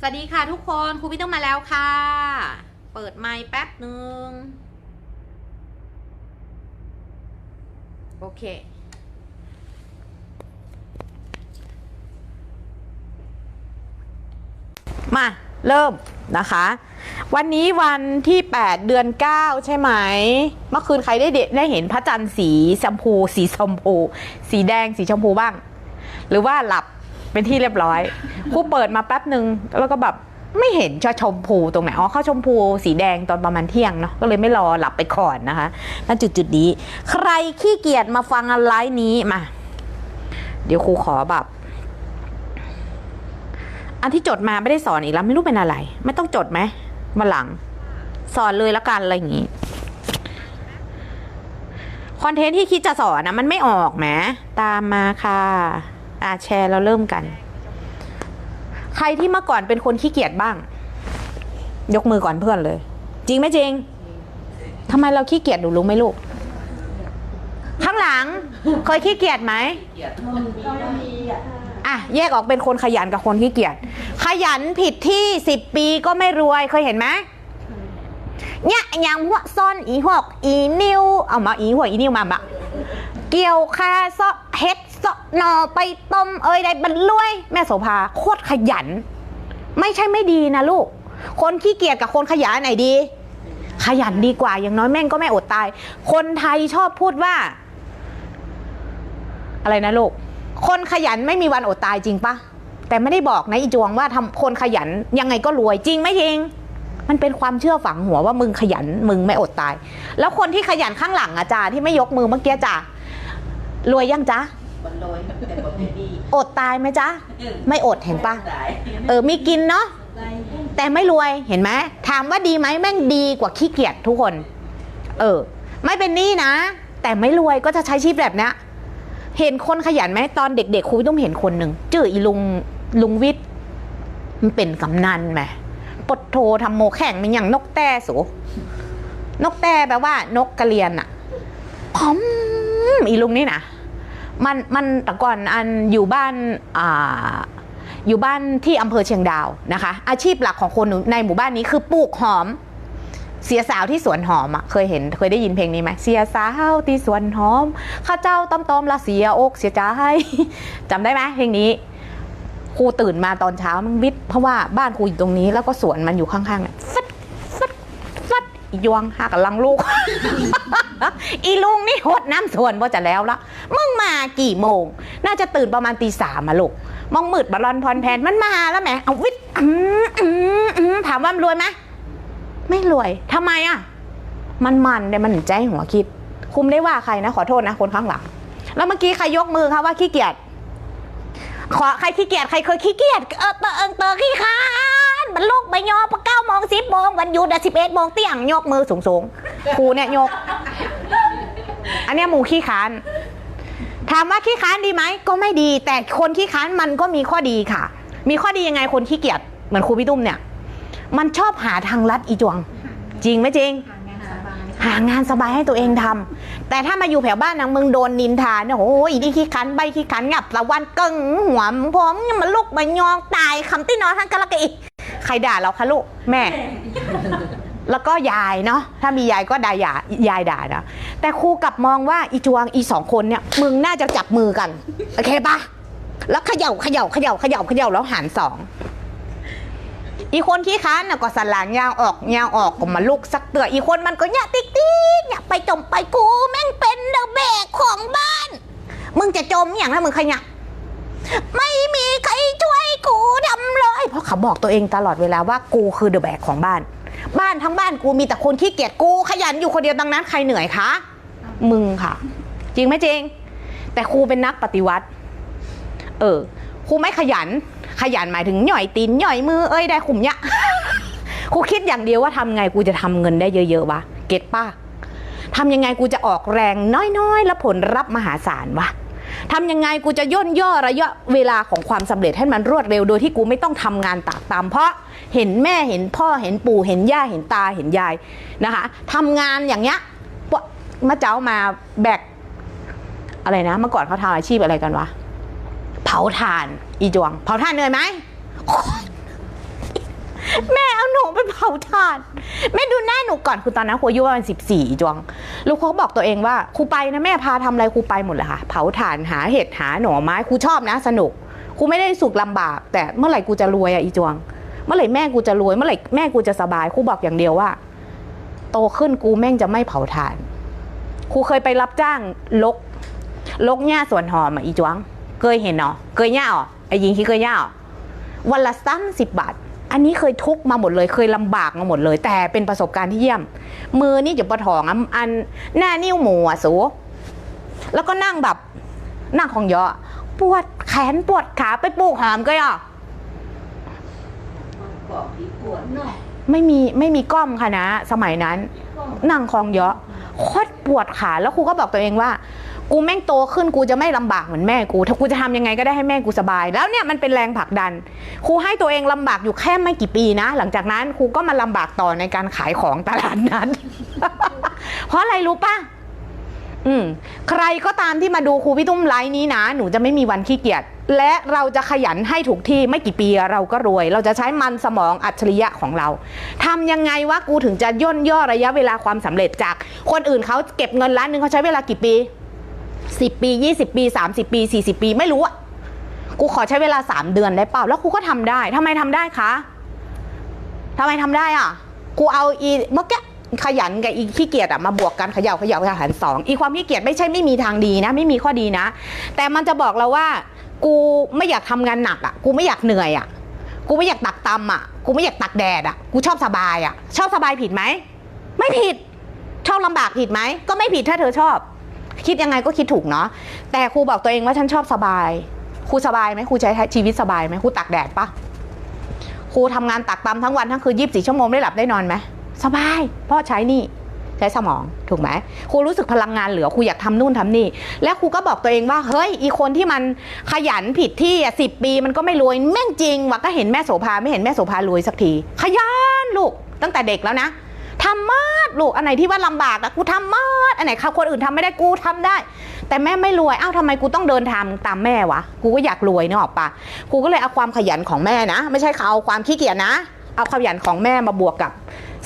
สวัสดีค่ะทุกคนครูพี่ต้องมาแล้วค่ะ เปิดไมค์แป๊บหนึ่งโอเค มาเริ่มนะคะ วันนี้วันที่ 8 เดือน 9 ใช่ไหม เมื่อคืนใครได้เดได้เห็นพระจันทร์สีชมพู สีชมพู สีแดงสีชมพูบ้าง หรือว่าหลับ เป็นที่เรียบร้อยครูเปิดมาแป๊บหนึ่งแล้วก็แบบไม่เห็นชชมพูตรงไหน อ๋อ เข้าชมพูสีแดงตอนประมาณเที่ยงเนาะ ก็เลยไม่รอหลับไปก่อนนะคะ ณ จุดจุดนี้ ใครขี้เกียจมาฟังไลฟ์นี้มา เดี๋ยวครูขอแบบ อันที่จดมาไม่ได้สอนอีกแล้ว ไม่รู้เป็นอะไร ไม่ต้องจดไหมมาหลัง สอนเลยละกันอะไรอย่างงี้ คอนเทนต์ที่คิดจะสอนนะมันไม่ออกแหมตามมาค่ะ อ่าแชร์แล้วเริ่มกัน ใครที่เมื่อก่อนเป็นคนขี้เกียจบ้าง ยกมือก่อนเพื่อนเลย จริงไหมจริงทำไมเราขี้เกียจหนูรู้ไหมลูก ข้างหลังเคยขี้เกียจไหมอะแยกออกเป็นคนขยันกับคนขี้เกียจขยันผิดที่สิบปีก็ไม่รวยเคยเห็นไหมเนี่ยอย่างหัวซ่อนอีหอกอีนิ้วเอามาอีหัวอีนิ้วมาบะเกี่ยวคาซอเฮ็ด ซอหนอไปต้มเอ้ยได้บรรลวยแม่โสภาโคตรขยัน ไม่ใช่ไม่ดีนะลูก คนขี้เกียจกับคนขยันไหนดี ขยันดีกว่าอย่างน้อยแม่งก็ไม่อดตาย คนไทยชอบพูดว่า อะไรนะลูก คนขยันไม่มีวันอดตายจริงปะแต่ไม่ได้บอกนะอีจวงว่าทำคนขยันยังไงก็รวยจริงไหมจริง มันเป็นความเชื่อฝังหัวว่ามึงขยันมึงไม่อดตาย แล้วคนที่ขยันข้างหลังอะจ่าที่ไม่ยกมือเมื่อกี้จ่ารวยยังจ๊ะ มันลอยแต่บทไม่ดีอดตายไหมจ๊ะ ไม่อดเห็นปะเออมีกินเนาะแต่ไม่รวยเห็นไหมถามว่าดีไหมแม่งดีกว่าขี้เกียจทุกคน เออ ไม่เป็นหนี้นะ แต่ไม่รวยก็จะใช้ชีวิตแบบเนี้ยเห็นคนขยันไหมตอนเด็กๆครูต้องเห็นคนหนึ่งชื่ออีลุงลุงวิทย์มันเป็นกำนันไหมปดโททำโมแข่งมันอย่างนกแต้สูนกแต้แปลว่านกกระเรียนอะพร้อมอีลุงนี่นะ มันมันแต่ก่อนอันอยู่บ้านอ่าอยู่บ้านที่อำเภอเชียงดาวนะคะ อาชีพหลักของคนในหมู่บ้านนี้คือปลูกหอม เสียสาวที่สวนหอมอะเคยเห็นเคยได้ยินเพลงนี้ไหมเสียสาวที่สวนหอม ข้าเจ้าต้อมต้อมละเสียอกเสียใจจำได้ไหมเพลงนี้ครูตื่นมาตอนเช้ามันวิทย์เพราะว่าบ้านครูอยู่ตรงนี้แล้วก็สวนมันอยู่ข้างๆอะฟัดฟัดฟัด อียวงหากับลังลูก อีลุงนี่หดน้ำส่วนว่าจะแล้วละมึงมากี่โมง น่าจะตื่นประมาณตีสามอะลูกมองมืดบอลอนพรแพนมันมาแล้วแหมเอาวิทย์ถามว่ารวยไหมไม่รวยทำไมอะ มันมันเนี่ยมันใจหัวคิด คุมได้ว่าใครนะ ขอโทษนะ คนข้างหลัง แล้วเมื่อกี้ใครยกมือคะว่าขี้เกียจขอใครขี้เกียจใครเคยขี้เกียจเออเตอเออเตอขี้ค้า มันลูกไปยอพอเก้าโมงสิบโมงวันหยุดสิบเอ็ดโมงเตี้ยงยกมือสูงสูงครูเนี่ยยก อันเนี้ยหมูขี้ค้านถามว่าขี้ค้านดีไหมก็ไม่ดี แต่คนขี้ค้านมันก็มีข้อดีค่ะ มีข้อดียังไงคนขี้เกียจเหมือนครูพี่ตุ้มเนี่ย มันชอบหาทางลัดอีจวง จริงไหมจริง หางานสบายให้ตัวเองทำแต่ถ้ามาอยู่แถวบ้านนางมึงโดนนินทาเนี่ยโอ้ยอีนี่ขี้คันใบขี้คันงับตะวันกึ่งหัวผมมันลูกมันยองตายคำติ้นนอนทั้งกะละกะอี ใครด่าเราคะลูกแม่ แล้วก็ยายเนาะถ้ามียายก็ด่ายายายด่านะแต่ครูกลับมองว่าอีจวงอีสองคนเนี่ยมึงน่าจะจับมือกันโอเคปะแล้วเขย่าเขย่าเขย่าเขย่าเขย่าแล้วหารสองอีคนขี้ค้านน่ะก็สนหลางยางออกยางออกก็มาลุกสักเตืออีคนมันก็เนี่ยติ๊กติ๊กเนี่ยไปจมไปกูแม่งเป็นเดอะแบกของบ้าน มึงจะจมอย่างถ้ามึงขยัก ไม่มีใครช่วยกูทำเลย เพราะเขาบอกตัวเองตลอดเวลาว่ากูคือเดอะแบกของบ้าน บ้านทั้งบ้านกูมีแต่คนขี้เกียจกูขยันอยู่คนเดียวดังนั้นใครเหนื่อยคะมึงค่ะ จริงไหมจริง แต่ครูเป็นนักปฏิวัติ เออครูไม่ขยัน ขยันหมายถึงหน่อยตีนหน่อยมือเอ้ยได้ขุมเนี่ยครูคิดอย่างเดียวว่าทำไงกูจะทำเงินได้เยอะๆวะเก็ตป้าทำยังไงกูจะออกแรงน้อยๆ แล้วผลรับมหาศาลวะ ทำยังไงกูจะย่นย่อระยะเวลาของความสำเร็จให้มันรวดเร็วโดยที่กูไม่ต้องทำงานตากตามเพราะเห็นแม่เห็นพ่อเห็นปู่เห็นย่าเห็นตาเห็นยายนะคะทำงานอย่างเงี้ยปะมาเจ้ามาแบกอะไรนะ เมื่อก่อนเขาทำอาชีพอะไรกันวะ เผาถ่าน อีจวง เผาถ่านเหนื่อยไหม แม่เอาหนูไปเผาถ่าน แม่ดูหน้าหนูก่อนคือตอนนั้นครูอายุประมาณสิบสี่จวงลูกเขาบอกตัวเองว่าครูไปนะแม่พาทำอะไรครูไปหมดเลยค่ะ เผาถ่านหาเห็ดหาหน่อไม้ครูชอบนะ สนุกครูไม่ได้สุขลำบาก แต่เมื่อไหร่กูจะรวยอะอีจวง เมื่อไหร่แม่กูจะรวยเมื่อไหร่แม่กูจะสบายครูบอกอย่างเดียวว่า โตขึ้นกูแม่งจะไม่เผาถ่านครูเคยไปรับจ้างลก ลกหญ้าสวนหอมอะอีจวง เคยเห็นเนาะเคยหญ้าอ๋อไอ้ยิงที่เคยหญ้าอ๋อวันละสามสิบบาท อันนี้เคยทุกข์มาหมดเลยเคยลำบากมาหมดเลย แต่เป็นประสบการณ์ที่เยี่ยม มือนี่จะประถองอะอันหน้านิ้วหมูอะสูแล้วก็นั่งแบบนั่งของเยอะปวดแขนปวดขาไปปลูกหอมก็อะกรอบที่ปวดไม่มีไม่มีก้อมค่ะนะ สมัยนั้นนั่งคลองเยอะโคตรปวดขาแล้วครูก็บอกตัวเองว่า กูแม่งโตขึ้นกูจะไม่ลำบากเหมือนแม่กู ถ้ากูจะทำยังไงก็ได้ให้แม่กูสบาย แล้วเนี่ยมันเป็นแรงผลักดัน ครูให้ตัวเองลำบากอยู่แค่ไม่กี่ปีนะ หลังจากนั้นครูก็มาลำบากต่อในการขายของตลาดนั้นเพราะอะไรรู้ปะอืมใครก็ตามที่มาดูครูพี่ตุ้มไลฟ์นี้นะ หนูจะไม่มีวันขี้เกียจและเราจะขยันให้ถูกที่ไม่กี่ปีเราก็รวย เราจะใช้มันสมองอัจฉริยะของเราทำยังไงวะกูถึงจะย่นย่อระยะเวลาความสำเร็จจาก คนอื่นเขาเก็บเงินล้านหนึ่งเขาใช้เวลากี่ปี สิบปียี่สิบปีสามสิบปีสี่สิบปี ไม่รู้อะกูขอใช้เวลาสามเดือนได้เปล่า แล้วกูก็ทำได้ทำไมทำได้คะทำไมทำได้อะ กูเอาอีเมื่อกี้ขยันกับอีขี้เกียจอะมาบวกกันเขย่าเขย่าหารสองอีความขี้เกียจไม่ใช่ไม่มีทางดีนะ ไม่มีข้อดีนะ แต่มันจะบอกเราว่า กูไม่อยากทำงานหนักอะกูไม่อยากเหนื่อยอะกูไม่อยากตักตำอะกูไม่อยากตักแดดอะกูชอบสบายอะชอบสบายผิดไหม ไม่ผิด ชอบลำบากผิดไหม ก็ไม่ผิดถ้าเธอชอบ คิดยังไงก็คิดถูกเนาะแต่ครูบอกตัวเองว่าฉันชอบสบายครูสบายไหมครูใช้ชีวิตสบายไหมครูตักแดดปะครูทำงานตักตำทั้งวันทั้งคืนยีิบสี่ชั่วโมงได้หลับได้นอนไหมสบายเพราะใช้นี่ใช้สมองถูกไหมครูรู้สึกพลังงานเหลือครูอยากทำนู่นทำนี่ และครูก็บอกตัวเองว่า เฮ้ย อีคนที่มันขยันผิดที่อะสิปีมันก็ไม่รวยแม่งจริงวะก็เห็นแม่โสภาไม่เห็นแม่โสภารวยสักที ขยันลูกตั้งแต่เด็กแล้วนะ ทำมาดลูกอันไหนที่ว่าลำบากอะกูทำมาดอันไหนเขาคนอื่นทำไม่ได้กูทำได้ แต่แม่ไม่รวยอ้าวทำไมกูต้องเดินทางตามแม่วะกูก็อยากรวยเนกอะปะกูก็เลยเอาความขยันของแม่นะ ไม่ใช่เขาเอาความขี้เกียจนะ เอาความขยันของแม่มาบวกกับ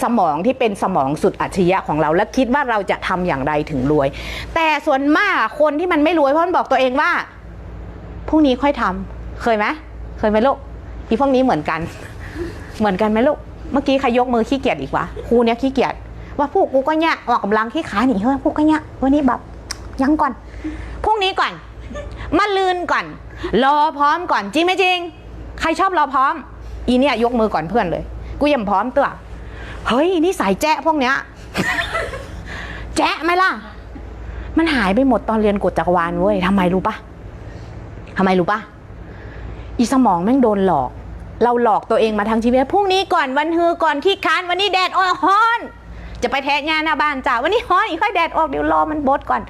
สมองที่เป็นสมองสุดอัจฉริยะของเรา และคิดว่าเราจะทำอย่างไรถึงรวย แต่ส่วนมากคนที่มันไม่รวยเพราะมันบอกตัวเองว่าพรุ่งนี้ค่อยทำเคยไหมเคยไหมลูกอีพวกนี้เหมือนกัน เหมือนกันไหมลูก เมื่อกี้ใครยกมือขี้เกียจอีกวะครูเนี้ยขี้เกียจว่าพวกกูก็เนี่ยออกกำลังขี้ขาหนีเฮ้ยพวกก็เนี่ยวันนี้แบบยังก่อนพรุ่งนี้ก่อนมาลืนก่อน รอพร้อมก่อนจริงไหมจริง ใครชอบรอพร้อม อีเนี่ยยกมือก่อนเพื่อนเลย กูยังพร้อมตัวเฮ้ยนี่สายแจ๊ะพวกเนี้ยแจ๊ะไหมล่ะ มันหายไปหมดตอนเรียนกฎจักรวาลเว้ยทำไมรู้ปะทำไมรู้ปะอีสมองแม่งโดนหลอก เราหลอกตัวเองมาทั้งชีวิตพรุ่งนี้ก่อนวันฮือก่อนขี้ค้านวันนี้แดดออกฮ้อนจะไปแทะหญ้าหน้าบ้านจ้าวันนี้ฮ้อนอีกค่อยแดดออกเดี๋ยวรอมันบดก่อน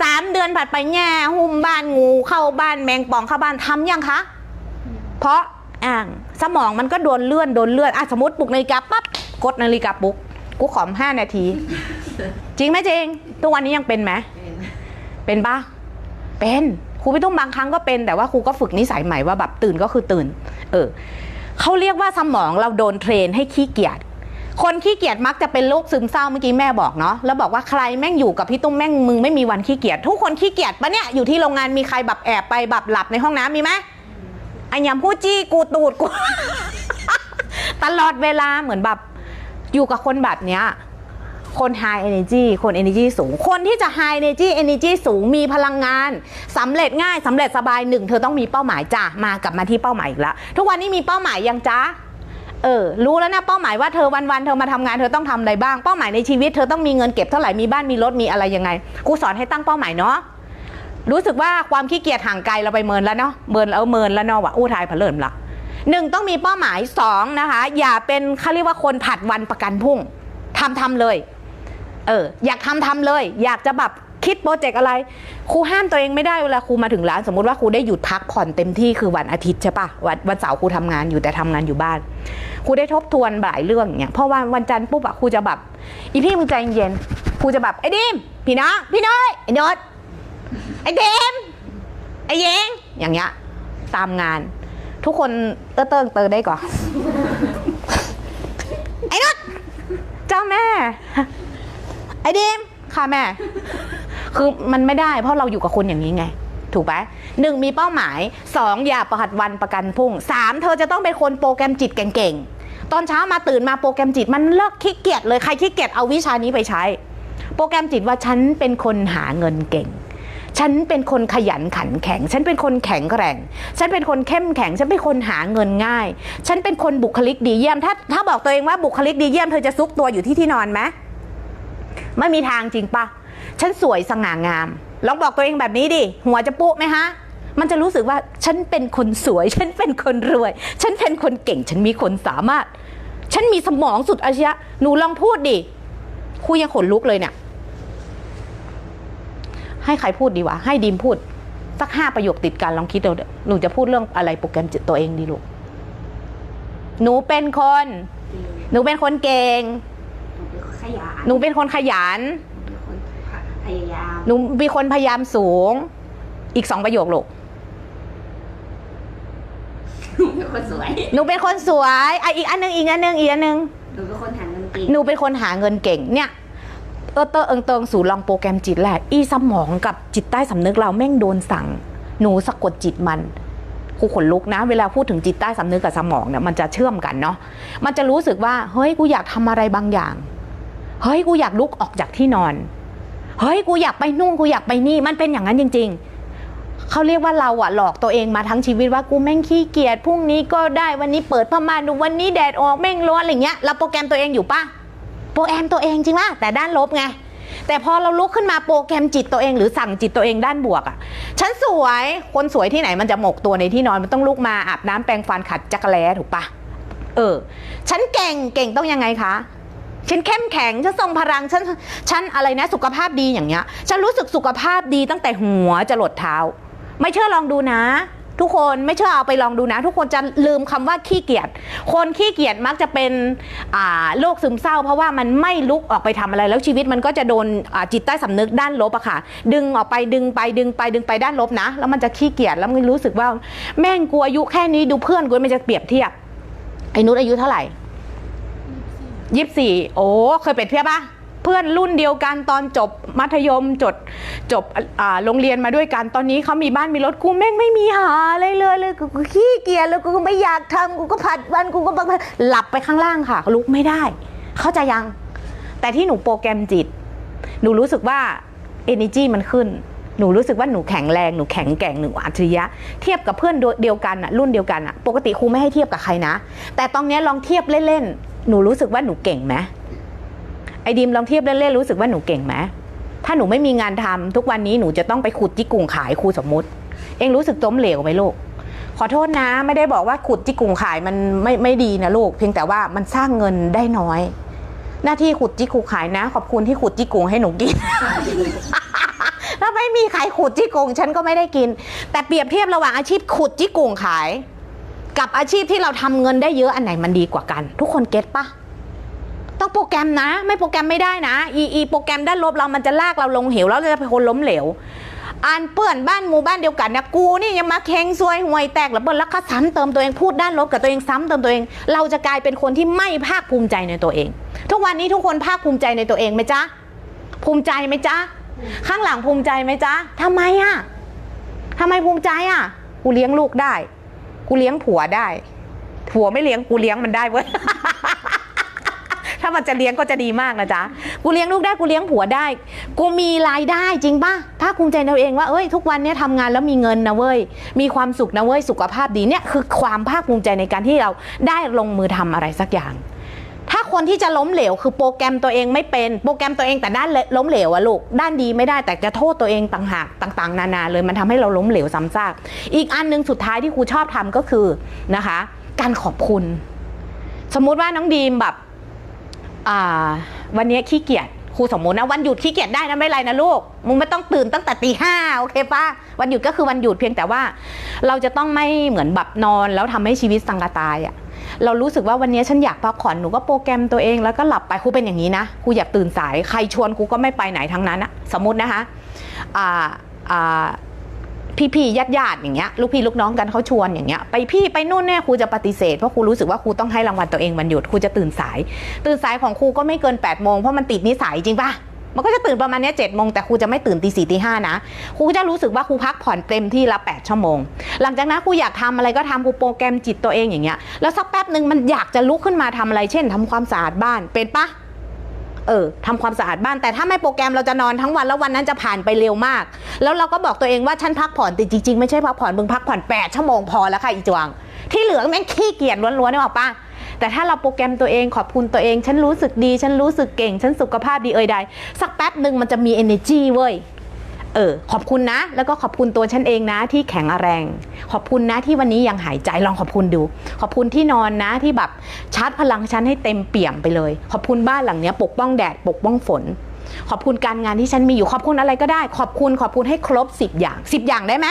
สามเดือนผ่านไปหญ้าหุ้มบ้านงูเข้าบ้านแมงป่องเข้าบ้านทำยังคะ เพราะอ่างสมองมันก็โดนเลื่อนโดนเลื่อนอะสมมติปลุกนาฬิกาปั๊บกดนาฬิกาปลุกกูขอมห้านาที จริงไหมจริงทุกวันนี้ยังเป็นไหมเป็นเป็นปะเป็นครูพี่ตุ้มบางครั้งก็เป็นแต่ว่าครูก็ฝึกนิสัยใหม่ว่าแบบตื่นก็คือตื่น เออ เขาเรียกว่าสมองเราโดนเทรนให้ขี้เกียจคนขี้เกียจมักจะเป็นโรคซึมเศร้าเมื่อกี้แม่บอกเนาะแล้วบอกว่าใครแม่งอยู่กับพี่ตุ้มแม่งมึงไม่มีวันขี้เกียจทุกคนขี้เกียจปะเนี่ยอยู่ที่โรงงานมีใครแบบแอบไปแบบหลับในห้องน้ำมีไหมไอันยำพูดจี้กูตูดกูตลอดเวลาเหมือนแบบอยู่กับคนแบบเนี้ย คน high energy คน energy สูง คนที่จะ high energy energy สูงมีพลังงานสำเร็จง่ายสำเร็จสบายหนึ่งเธอต้องมีเป้าหมายจ้ะมากลับมาที่เป้าหมายอีกแล้วทุกวันนี้มีเป้าหมายยังจ้าเออรู้แล้วนะเป้าหมายว่าเธอวันๆเธอมาทำงานเธอต้องทำอะไรบ้างเป้าหมายในชีวิตเธอต้องมีเงินเก็บเท่าไหร่มีบ้านมีรถมีอะไรยังไงกูสอนให้ตั้งเป้าหมายเนาะรู้สึกว่าความขี้เกียจห่างไกลเราไปเมินแล้วเนาะเมินแล้วเมินแล้วเนาะว่ะอู้ทายเผลิมละหนึ่งต้องมีเป้าหมายสองนะคะ อย่าเป็นเขาเรียกว่าคนผัดวันประกันพรุ่งทำทำเลย เอออยากทำทำเลย อยากจะแบบคิดโปรเจกต์อะไร ครูห้ามตัวเองไม่ได้เวลาครูมาถึงร้านสมมติว่าครูได้หยุดพักผ่อนเต็มที่คือวันอาทิตย์ใช่ปะวันวันเสาร์ครูทำงานอยู่แต่ทำงานอยู่บ้านครูได้ทบทวนหลายเรื่องเนี่ยเพราะว่าวันจันทร์ปุ๊บอะครูจะแบบอีพี่มึงใจเย็นครูจะแบบไอ้ดิมพี่น้องพี่น้อยไอ้โนดไอ้เดมไอ้เยงอย่างเงี้ยตามงาน ทุกคนเตอเติงเตอได้ก่อนไอ้โนเจ้าแม่ อ้ดิมค่ะแม่ คือมันไม่ได้เพราะเราอยู่กับคนอย่างนี้ไง ถูกไหมหนึ่งมีเป้าหมายสองอย่าประหัดวันประกันพรุ่งสามเธอจะต้องเป็นคนโปรแกรมจิตเก่งๆ ตอนเช้ามาตื่นมาโปรแกรมจิตมันเลิกขี้เกียจเลยใครขี้เกียจเอาวิชานี้ไปใช้ โปรแกรมจิตว่าฉันเป็นคนหาเงินเก่งฉันเป็นคนขยันขันแข็ง ฉันเป็นคนแข็งแกร่ง ฉันเป็นคนเข้มแข็ง ฉันเป็นคนหาเงินง่าย ฉันเป็นคนบุคลิกดีเยี่ยม ถ้าถ้าบอกตัวเองว่าบุคลิกดีเยี่ยม เธอจะซุกตัวอยู่ที่ที่นอนไหม ไม่มีทางจริงปะฉันสวยสง่างาม ลองบอกตัวเองแบบนี้ดิหัวจะปุ๊ไหมฮะ มันจะรู้สึกว่าฉันเป็นคนสวย ฉันเป็นคนรวย ฉันเป็นคนเก่ง ฉันมีคนสามารถ ฉันมีสมองสุดอาชญะหนูลองพูดดิคุยยังขนลุกเลยเนี่ยให้ใครพูดดีวะ ให้ดีมพูด สักห้าประโยคติดกันลองคิดดูเดี๋ยวหนูจะพูดเรื่องอะไรโปรแกรมจิตตัวเองดีลูกหนูเป็นคน หนูเป็นคนเก่ง ยันหนูเป็นคนขยันหนูเป็นคนพยายามหนูมีคนพยายามสูง อีกสองประโยคลูกหนูเป็นคนสวย หนูเป็นคนสวยอะอีกอันหนึงอีกอันหนึงอีกอันหนึงหนูเป็นคนหาเงินเก่งหนูเป็นคนหาเงินเก่งเนี่ยเออเตอเอิงเติงสู่ลองโปรแกรมจิตแหละ อีสมองกับจิตใต้สำนึกเราแม่งโดนสั่ง หนูสะกดจิตมันครูขนลุกนะ เวลาพูดถึงจิตใต้สำนึกกับสมองเนี่ยมันจะเชื่อมกันเนาะมันจะรู้สึกว่าเฮ้ยกูอยากทำอะไรบางอย่าง เฮ้ยกูอยากลุกออกจากที่นอน เฮ้ยกูอยากไปนู่นกูอยากไปนี่มันเป็นอย่างนั้นจริง ๆเขาเรียกว่าเราอะหลอกตัวเองมาทั้งชีวิตว่ากูแม่งขี้เกียจพรุ่งนี้ก็ได้วันนี้เปิดผ้าม่านดูวันนี้แดดออกแม่งร้อนอะไรเงี้ยเราโปรแกรมตัวเองอยู่ปะโปรแกรมตัวเองจริงป่ะแต่ด้านลบไงแต่พอเราลุกขึ้นมาโปรแกรมจิตตัวเองหรือสั่งจิตตัวเองด้านบวกอะ่ะ ฉันสวย คนสวยที่ไหนมันจะหมกตัวในที่นอนมันต้องลุกมาอาบน้ำแปรงฟันขัดจักรแล้ถูกปะเออ ฉันเก่งเก่งต้องยังไงคะ ฉันเข้มแข็ง ฉันทรงพลัง ฉัน ฉันอะไรนะ สุขภาพดีอย่างเงี้ย ฉันรู้สึกสุขภาพดีตั้งแต่หัวจะหลดเท้า ไม่เชื่อลองดูนะ ทุกคนไม่เชื่อเอาไปลองดูนะ ทุกคนจะลืมคำว่าขี้เกียจ คนขี้เกียจมักจะเป็นโรคซึมเศร้า เพราะว่ามันไม่ลุกออกไปทำอะไร แล้วชีวิตมันก็จะโดนจิตใต้สำนึกด้านลบอะค่ะ ดึงออกไปดึงไปดึงไปดึงไปด้านลบนะ แล้วมันจะขี้เกียจ แล้วมันรู้สึกว่า แม่งกูอายุแค่นี้ดูเพื่อนกูมันจะเปรียบเทียบ ไอ้นุชอายุเท่าไหร่ ยี่สิบสี่โอ้เคยเปรียบเทียบปะเพื่อนรุ่นเดียวกันตอนจบมัธยมจดจบโรงเรียนมาด้วยกันตอนนี้เขามีบ้านมีรถกูแม่งไม่มีหาอะไรเลยเลยกูกูขี้เกียจแล้วกูก็ไม่อยากทำกูก็ผัดวันกูก็บังหลับไปข้างล่างค่ะลุกไม่ได้ เข้าใจยัง แต่ที่หนูโปรแกรมจิต หนูรู้สึกว่า energy มันขึ้นหนูรู้สึกว่าหนูแข็งแรงหนูแข็งแกร่งหนูอัจฉริยะ เทียบกับเพื่อนเดียวกันอะรุ่นเดียวกันอะปกติครูไม่ให้เทียบกับใครนะ แต่ตอนนี้ลองเทียบเล่น หนูรู้สึกว่าหนูเก่งไหมไอ้ดิมลองเทียบเล่นๆรู้สึกว่าหนูเก่งไหมถ้าหนูไม่มีงานทำทุกวันนี้หนูจะต้องไปขุดจิกกุ่งขายครูสมมุติ เองรู้สึกล้มเหลวไหมลูกขอโทษนะไม่ได้บอกว่าขุดจิกกุ่งขายมันไม่ไม่ดีนะลูก เพียงแต่ว่ามันสร้างเงินได้น้อย หน้าที่ขุดจิกุ่งขายนะ ขอบคุณที่ขุดจิกกุ่งให้หนูกินถ้าไม่มีใครขุดจิกกุ่งฉันก็ไม่ได้กิน แต่เปรียบเทียบระหว่างอาชีพขุดจิกุ่งขาย กับอาชีพที่เราทำเงินได้เยอะอันไหนมันดีกว่ากัน ทุกคนเก็ตปะต้องโปรแกรมนะ ไม่โปรแกรมไม่ได้นะอีอีโปรแกรมด้านลบเรามันจะลากเราลงเหวแล้วเราจะเป็นคนล้มเหลวอ่านเปื่อนบ้านหมู่บ้านเดียวกันนะกูนี่ยังมาเค้งซวยห่วยแตกแล้วเปิ้ลแล้วก็ซ้ำเติมตัวเองพูดด้านลบกับตัวเองซ้ำเติมตัวเอง เราจะกลายเป็นคนที่ไม่ภาคภูมิใจในตัวเอง ทุกวันนี้ทุกคนภาคภูมิใจในตัวเองไหมจ๊ะภูมิใจไหมจ๊ะข้างหลังภูมิใจไหมจ๊ะทำไมอะทำไมภูมิใจอะกูเลี้ยงลูกได้ กูเลี้ยงผัวได้ ผัวไม่เลี้ยงกูเลี้ยงมันได้เว้ยถ้ามันจะเลี้ยงก็จะดีมากนะจ๊ะ กูเลี้ยงลูกได้กูเลี้ยงผัวได้ กูมีรายได้จริงป่ะภาคภูมิใจในตัวเองว่าเอ้ยทุกวันเนี้ยทำงานแล้วมีเงินนะเว้ย มีความสุขนะเว้ย สุขภาพดีเนี่ยคือความภาคภูมิใจในการที่เราได้ลงมือทำอะไรสักอย่าง คนที่จะล้มเหลวคือโปรแกรมตัวเองไม่เป็นโปรแกรมตัวเองแต่ด้านล้มเหลวอะลูกด้านดีไม่ได้แต่จะโทษตัวเองต่างหากต่างๆ นานาเลยมันทำให้เราล้มเหลวซ้ำซากอีกอันหนึ่งสุดท้ายที่ครูชอบทำก็คือนะคะ การขอบคุณ สมมุติว่าน้องดีมแบบวันนี้ขี้เกียจครูสมมตินะวันหยุดขี้เกียจได้นะไม่ไรนะลูกมึงไม่ต้องตื่นตั้งแต่ตีห้าโอเคปะวันหยุดก็คือวันหยุดเพียงแต่ว่า เราจะต้องไม่เหมือนแบบนอนแล้วทำให้ชีวิตสังกตายอะ เรารู้สึกว่าวันนี้ฉันอยากพักผ่อนหนูก็โปรแกรมตัวเองแล้วก็หลับไปครูเป็นอย่างนี้นะครูอยากตื่นสายใครชวนครูก็ไม่ไปไหนทั้งนั้นอะสมมตินะคะอ่าอ่าพี่ๆญาติญาติๆอย่างเงี้ยลูกพี่ลูกน้องกันเขาชวนอย่างเงี้ยไปพี่ไปนู่นเนี่ยครูจะปฏิเสธเพราะครูรู้สึกว่าครูต้องให้รางวัลตัวเองวันหยุดครูจะตื่นสาย ตื่นสายของครูก็ไม่เกิน8ปดโมงเพราะมันติดนิสัยจริงปะ มันก็จะตื่นประมาณนี้เจ็ดโมงแต่ครูจะไม่ตื่นตีสี่ตีห้านะครูจะรู้สึกว่าครูพักผ่อนเต็มที่ละแปดชั่วโมง หลังจากนั้นครูอยากทำอะไรก็ทำครูโปรแกรมจิตตัวเองอย่างเงี้ยแล้วสักแป๊บหนึ่งมันอยากจะลุกขึ้นมาทำอะไร เช่นทำความสะอาดบ้านเป็นปะเออทำความสะอาดบ้านแต่ถ้าไม่โปรแกรมเราจะนอนทั้งวันแล้ววันนั้นจะผ่านไปเร็วมาก แล้วเราก็บอกตัวเองว่าฉันพักผ่อนแต่จริงๆไม่ใช่พักผ่อนมึงพักผ่อน8ชั่วโมงพอแล้วค่ะอีจวงที่เหลือแม่งขี้เกียจล้วนๆนี่หรอกปะ แต่ถ้าเราโปรแกรมตัวเองขอบคุณตัวเอง ฉันรู้สึกดี ฉันรู้สึกเก่ง ฉันสุขภาพดีเอ่ยใด สักแป๊บหนึ่งมันจะมี energy เว้ยเออขอบคุณนะ แล้วก็ขอบคุณตัวฉันเองนะที่แข็งแรง ขอบคุณนะที่วันนี้ยังหายใจลองขอบคุณดู ขอบคุณที่นอนนะที่แบบชาร์จพลังฉันให้เต็มเปี่ยมไปเลย ขอบคุณบ้านหลังเนี้ยปกป้องแดดปกป้องฝน ขอบคุณการงานที่ฉันมีอยู่ขอบคุณอะไรก็ได้ ขอบคุณขอบคุณให้ครบสิบอย่างสิบอย่างได้ไหม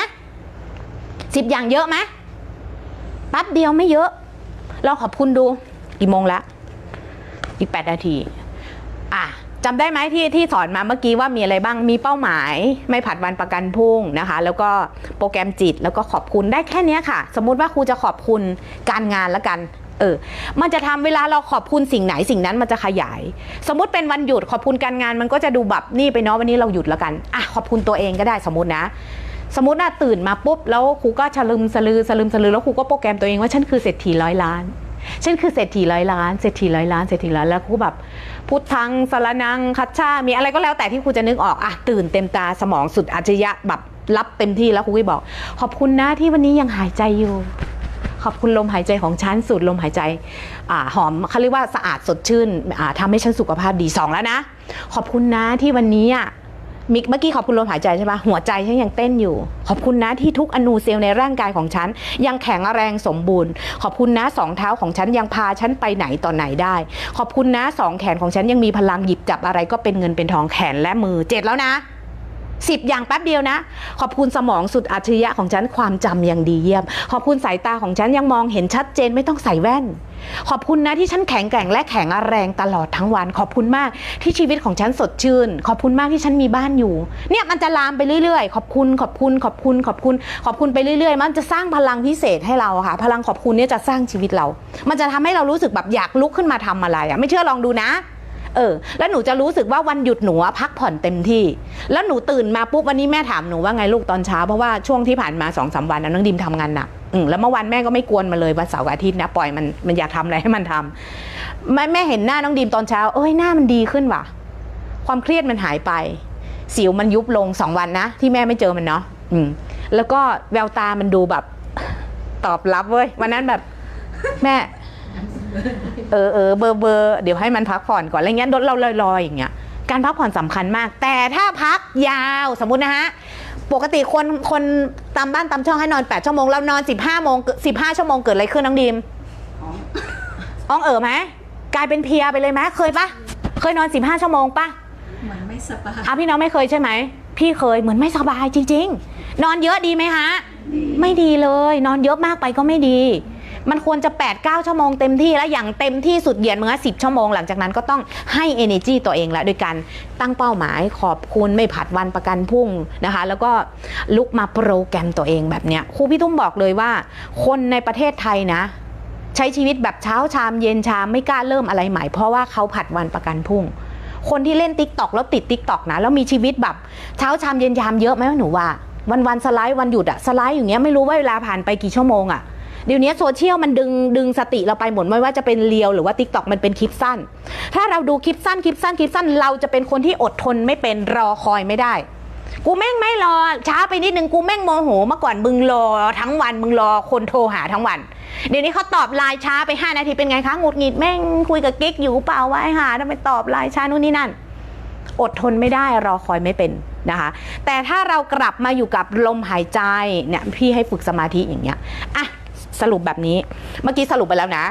สิบอย่างเยอะไหมแปั๊บเดียวไม่เยอะ ลองขอบคุณดูกี่โมงละอีกแปดนาที อะจำได้ไหมที่ที่สอนมาเมื่อกี้ว่ามีอะไรบ้างมีเป้าหมาย ไม่ผัดวันประกันพรุ่งนะคะ แล้วก็โปรแกรมจิตแล้วก็ขอบคุณได้แค่นี้ค่ะ สมมุติว่าครูจะขอบคุณการงานล้วกันเออ มันจะทำเวลาเราขอบคุณสิ่งไหนสิ่งนั้นมันจะขยาย สมมติเป็นวันหยุดขอบคุณการงานมันก็จะดูแบบนี่ไปเนาะวันนี้เราหยุดแล้วกัน อะขอบคุณตัวเองก็ได้สมมตินะ สมมติน่ะตื่นมาปุ๊บแล้วครูก็ฉลึมสลือสลืมสลือแล้วครูก็โปรแกรมตัวเองว่าฉันคือเศรษฐีร้อยล้านฉันคือเศรษฐีร้อยล้านเศรษฐีร้อยล้านเศรษฐีร้อยล้านแล้วครูแบบพุทธังสารนังคัจฉามีอะไรก็แล้วแต่ที่ครูจะนึกออกอะตื่นเต็มตาสมองสุดอัจฉริยะแบบรับเต็มที่แล้วครูก็บอก ขอบคุณนะที่วันนี้ยังหายใจอยู่ ขอบคุณลมหายใจของฉันสูดลมหายใจอ่าหอมเขาเรียกว่าสะอาดสดชื่นอ่าทำให้ฉันสุขภาพดีสองแล้วนะ ขอบคุณนะที่วันนี้อะ มิกเมื่อกี้ขอบคุณลมหายใจใช่ปะหัวใจฉันยังเต้นอยู่ ขอบคุณนะที่ทุกอนูเซลล์ในร่างกายของฉัน ยังแข็งแรงสมบูรณ์ ขอบคุณนะสองเท้าของฉันยังพาฉันไปไหนต่อไหนได้ ขอบคุณนะสองแขนของฉันยังมีพลังหยิบจับอะไรก็เป็นเงินเป็นทองแขนและมือเจ็ดแล้วนะ สิบอย่างแป๊บเดียวนะ ขอบคุณสมองสุดอัจฉริยะของฉันความจำยังดีเยี่ยม ขอบคุณสายตาของฉันยังมองเห็นชัดเจนไม่ต้องใส่แว่น ขอบคุณนะที่ฉันแข็งแกร่งและแข็งแรงตลอดทั้งวัน ขอบคุณมากที่ชีวิตของฉันสดชื่น ขอบคุณมากที่ฉันมีบ้านอยู่ เนี่ยมันจะลามไปเรื่อยๆ ขอบคุณ ขอบคุณ ขอบคุณ ขอบคุณ ขอบคุณไปเรื่อยๆ มันจะสร้างพลังพิเศษให้เราค่ะ พลังขอบคุณเนี่ยจะสร้างชีวิตเรา มันจะทำให้เรารู้สึกแบบอยากลุกขึ้นมาทำอะไรอะไม่เชื่อลองดูนะ เออ แล้วหนูจะรู้สึกว่าวันหยุดหนูพักผ่อนเต็มที่ แล้วหนูตื่นมาปุ๊บวันนี้แม่ถามหนูว่าไงลูกตอนเช้าเพราะว่าช่วงที่ผ่านมาสองสามวันนะน้องดิมทำงานหนักอืแล้วเมื่อวานแม่ก็ไม่กวนมาเลยวันเสาร์อาทิตย์นะปล่อยมันมันอยากทำอะไรให้มันทำแม่แม่เห็นหน้าน้องดิมตอนเช้าเอ้ยหน้ามันดีขึ้นว่ะ ความเครียดมันหายไป สิวมันยุบลงสองวันนะ ที่แม่ไม่เจอมันเนาะอืมแล้วก็แววตามันดูแบบตอบรับเว้ยวันนั้นแบบแม่ เออเออเบอร์เบอร์เดี๋ยวให้มันพักผ่อนก่อนอะไรเงี้ยเราลอยๆอย่างเงี้ยการพักผ่อนสำคัญมาก แต่ถ้าพักยาวสมมุตินะฮะปกติคนคนตามบ้านตามช่องให้นอน 8 ชั่วโมงเรานอน 15โมง15 ชั่วโมงเกิดอะไรขึ้นน้องดีมอ้องเอ๋อไหมกลายเป็นเพลียไปเลยไหมเคยปะเคยนอน 15 ชั่วโมงปะเหมือนไม่สบายอะพี่น้องไม่เคยใช่ไหมพี่เคยเหมือนไม่สบายจริง ๆ นอนเยอะดีไหมฮะไม่ดีเลย นอนเยอะมากไปก็ไม่ดี มันควรจะ8 9ชั่วโมงเต็มที่แล้วอย่างเต็มที่สุดเหยียดมือสิบชั่วโมงหลังจากนั้นก็ต้องให้ energy ตัวเองละโดยการตั้งเป้าหมายขอบคุณไม่ผัดวันประกันพรุ่งนะคะ แล้วก็ลุกมาโปรแกรมตัวเองแบบเนี้ยครูพี่ตุ้มบอกเลยว่า คนในประเทศไทยนะ ใช้ชีวิตแบบเช้าชามเย็นชามไม่กล้าเริ่มอะไรใหม่เพราะว่าเขาผัดวันประกันพรุ่งคนที่เล่นติ๊กตอกแล้วติดติ๊กตอกนะแล้วมีชีวิตแบบเช้าชามเย็นชามเยอะไหมวะหนูว่า วันวันสไลด์วันหยุดอะสไลด์อย่างเงี้ยไม่รู้ว่าเวลาผ่านไปกี่ชั่วโมงอะ เดี๋ยวนี้โซเชียลมันดึงดึงสติเราไปหมดไม่ว่าจะเป็นเรียวหรือว่าติ๊กตอกมันเป็นคลิปสั้น ถ้าเราดูคลิปสั้นคลิปสั้นคลิปสั้น เราจะเป็นคนที่อดทนไม่เป็นรอคอยไม่ได้ กูแม่งไม่รอช้าไปนิดนึงกูแม่งโมโหเมื่อก่อนมึงรอทั้งวันมึงรอคนโทรหาทั้งวัน เดี๋ยวนี้เขาตอบไลน์ช้าไป 5 นาทีเป็นไงคะงุดหงิดแม่งคุยกับกิ๊กอยู่เปล่าวะไอ้หาทำไมตอบไลน์ช้านู่นนี่นั่น อดทนไม่ได้รอคอยไม่เป็นนะคะแต่ถ้าเรากลับมาอยู่กับลมหายใจเนี่ยพี่ให้ฝึกสมาธิอย่างเงี้ยอะ สรุปแบบนี้ เมื่อกี้สรุปไปแล้วนะ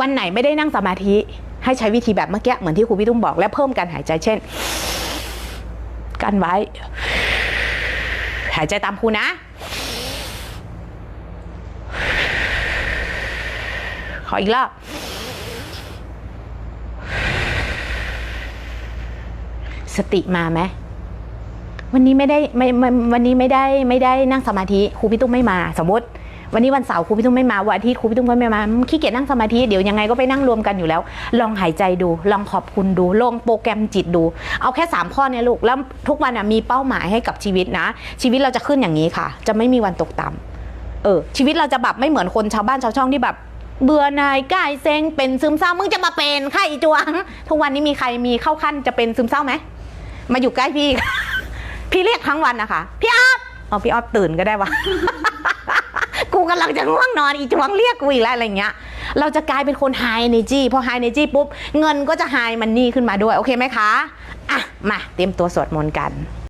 วันไหนไม่ได้นั่งสมาธิให้ใช้วิธีแบบเมื่อกี้เหมือนที่ครูพี่ตุ้มบอก และเพิ่มการหายใจเช่นกันไว้ หายใจตามครูนะขออีกรอบสติมาไหมวันนี้ไม่ได้ไม่วันนี้ไม่ได้ไม่ได้นั่งสมาธิครูพี่ตุ้มไม่มาสมมติ วันนี้วันเสาร์ครูพี่ตุ้มไม่มาวันอาทิตย์ครูพี่ตุ้มก็ไม่มาขี้เกียจนั่งสมาธิเดี๋ยวยังไงก็ไปนั่งรวมกันอยู่แล้ว ลองหายใจดู ลองขอบคุณดูลองโปรแกรมจิตดู เอาแค่ 3 ข้อเนี่ยลูกแล้วทุกวันมีเป้าหมายให้กับชีวิตนะ ชีวิตเราจะขึ้นอย่างนี้ค่ะ จะไม่มีวันตกต่ำเออชีวิตเราจะแบบไม่เหมือนคนชาวบ้านชาวช่องที่แบบเบื่อน่ายกายเซ็งเป็นซึมเศร้ามึงจะมาเป็นไข้อีจวง ทุกวันนี้มีใครมีเข้าขั้นจะเป็นซึมเศร้าไหมมาอยู่ใกล้พี่ พี่เรียกทั้งวันนะคะพี่ออฟเอาพี่ออฟตื่นก็ได้วะ กูกำลังจะง่วงนอนอีจวงเรียกกูอีกแล้วอะไรเงี้ย เราจะกลายเป็นคนไฮเนจีพอไฮเนจีปุ๊บ เงินก็จะไฮมันนี่ขึ้นมาด้วย โอเคไหมคะ อะ มาเตรียมตัวสวดมนต์กัน